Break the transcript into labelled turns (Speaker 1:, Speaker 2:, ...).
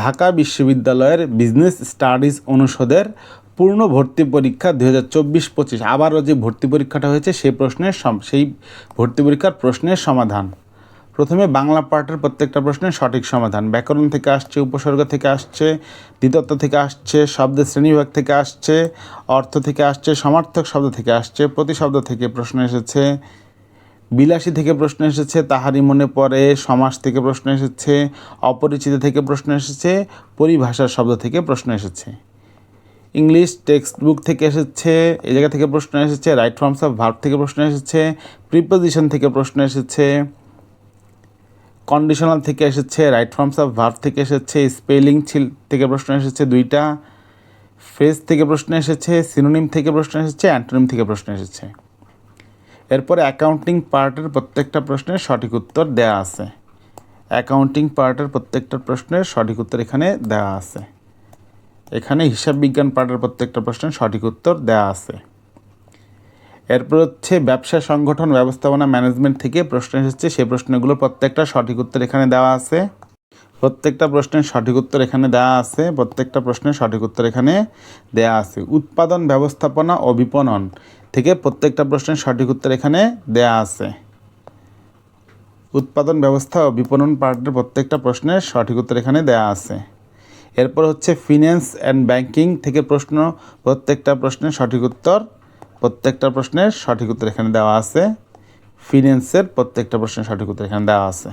Speaker 1: ঢাকা বিশ্ববিদ্যালয়ের business studies অনুষদের পূর্ণ ভর্তি পরীক্ষা দু হাজার চব্বিশ পঁচিশ। আবারও যে ভর্তি পরীক্ষাটা হয়েছে সেই প্রশ্নের সেই ভর্তি পরীক্ষার প্রশ্নের সমাধান। প্রথমে বাংলা পার্টের প্রত্যেকটা প্রশ্নের সঠিক সমাধান। ব্যাকরণ থেকে আসছে, উপসর্গ থেকে আসছে, দ্বিতত্ব থেকে আসছে শব্দের শ্রেণীবিভাগ থেকে আসছে, অর্থ থেকে আসছে, সমার্থক শব্দ থেকে আসছে, প্রতিশব্দ থেকে প্রশ্ন এসেছে। বিলাসী থেকে প্রশ্ন এসেছে তাহারই মনে পড়ে সমাজ থেকে প্রশ্ন এসেছে অপরিচিত থেকে প্রশ্ন এসেছে পরিভাষার শব্দ থেকে প্রশ্ন এসেছে ইংলিশ টেক্সট বুক থেকে এসেছে এ জায়গা থেকে প্রশ্ন এসেছে রাইট ফর্মস অফ ভার্ব থেকে প্রশ্ন এসেছে প্রিপোজিশন থেকে প্রশ্ন এসেছে কন্ডিশনাল থেকে এসেছে রাইট ফর্মস অফ ভার্ব থেকে এসেছে স্পেলিং থেকে প্রশ্ন এসেছে দুইটা ফ্রেজ থেকে প্রশ্ন এসেছে সিনোনিম থেকে প্রশ্ন এসেছে অ্যান্টোনিম থেকে প্রশ্ন এসেছে এরপরে অ্যাকাউন্টিং পার্টের প্রত্যেকটা প্রশ্নের সঠিক উত্তর দেওয়া আছে। অ্যাকাউন্টিং পার্টের প্রত্যেকটা প্রশ্নের সঠিক উত্তর এখানে দেওয়া আছে। এখানে হিসাব বিজ্ঞান পার্টের প্রত্যেকটা প্রশ্নের সঠিক উত্তর দেওয়া আছে। এরপর হচ্ছে ব্যবসা সংগঠন ব্যবস্থাপনা ম্যানেজমেন্ট থেকে প্রশ্ন এসেছে সেই প্রশ্নগুলোর প্রত্যেকটা সঠিক উত্তর এখানে দেওয়া আছে। প্রত্যেকটা প্রশ্নের সঠিক উত্তর এখানে দেওয়া আছে, প্রত্যেকটা প্রশ্নের সঠিক উত্তর এখানে দেওয়া আছে। উৎপাদন, ব্যবস্থাপনা ও বিপণন থেকে প্রত্যেকটা প্রশ্নের সঠিক উত্তর এখানে দেওয়া আছে। উৎপাদন, ব্যবস্থা ও বিপণন পার্টের প্রত্যেকটা প্রশ্নের সঠিক উত্তর এখানে দেওয়া আছে। এরপর হচ্ছে ফিন্যান্স অ্যান্ড ব্যাংকিং থেকে প্রশ্ন, প্রত্যেকটা প্রশ্নের সঠিক উত্তর, প্রত্যেকটা প্রশ্নের সঠিক উত্তর এখানে দেওয়া আছে। ফিন্যান্সের প্রত্যেকটা প্রশ্নের সঠিক উত্তর এখানে দেওয়া আছে।